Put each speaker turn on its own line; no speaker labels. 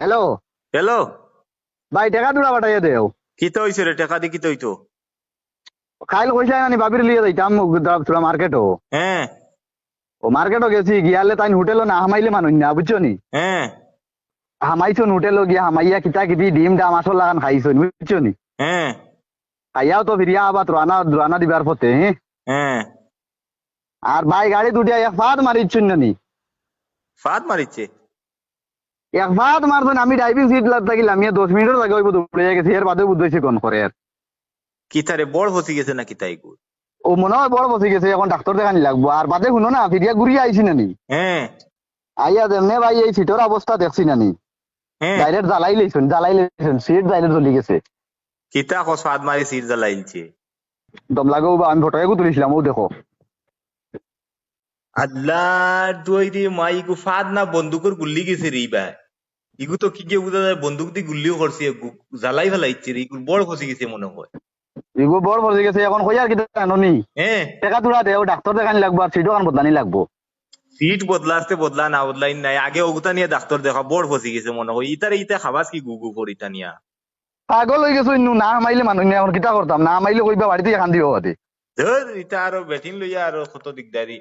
Hello
hello
ভাই টাকা দুটা পাঠাইয়া দেও
কিতা হইছে রে টাকা দি কিতা হইতো?
খাইল কইসা নানি বাবির লিয়ে যাইতাম তোরা মার্কেটও
হ্যাঁ।
ও মার্কেটও গেছি গিয়ালে তাই হোটেলও না হামাইলে মানুষ না বুঝছ নি?
হ্যাঁ।
হামাইছন হোটেলও গিয়া হামাইয়া কিতা কিতি ডিম ডা মাছর লাগান খাইছন বুঝছ নি?
হ্যাঁ।
খাইয়াও তো ফিরিয়া আবার রানা রানা দিবার পথে হ্যাঁ। আর ভাই গাড়ি দুটিয়া ফাঁদ মারিচ্ছুন নি?
ফাদ মারিছে
এক ফাঁদ মারছেন আমি ড্রাইভিং সিট থাকিলাম আমি দশ মিনিটের আগে ওই দৌড়ে গেছি এর বাদে বুঝতেছি কোন করে আর।
কিতা রে বড় ফসি গেছে না কিতা এগুলো
ও মনে হয় বড় বসে গেছে এখন ডাক্তার দেখানি লাগবো আর বাদে শুনো না ফিরিয়া ঘুরিয়ে আইছি নানি।
হ্যাঁ।
আইয়া দেমনে ভাই এই সিটের অবস্থা দেখছি নানি।
হ্যাঁ।
ডাইরেক্ট জ্বালাই লইছেন জ্বালাই লইছেন সিট ডাইরেক্ট জ্বলি গেছে।
কিতা কস ফাদ মারি সির জ্বালাইছে
দম লাগেও বা আমি ফটো তুলিছিলাম ও দেখো।
আল্লাহ দুই রে মা ইগু ফাদ না বন্দুকের গুল্লি গেছে রে বা ইগু তো কি কে বুঝা যায় বন্দুক দি গুল্লিও করছে জ্বালাই ফেলাইছে রে ইগু বড় ফসি গেছে মনে হয়।
এগো বড় বসে গেছে এখন কই আর কি জানি
হ্যাঁ
টাকা তুলা দেও ডাক্তার দেখানি লাগবো আর সিটও কান বদলানি লাগবো।
সিট বদলাতে বদলা না বদলাই নাই আগে ওগুতা নিয়ে ডাক্তার দেখা বড় ফসি গেছে মনে হয়। ইতারে ইতা খাবাস কি গুগু করি নিয়া।
পাগল হয়ে গেছো ইন্নু না মাইলে মানুষ না এখন কিতা করতাম না মাইলে কইবা বাড়িতে এখান দিও বাদে
ধর ইতা আরও বেটিন লইয়া আরও কত দিকদারি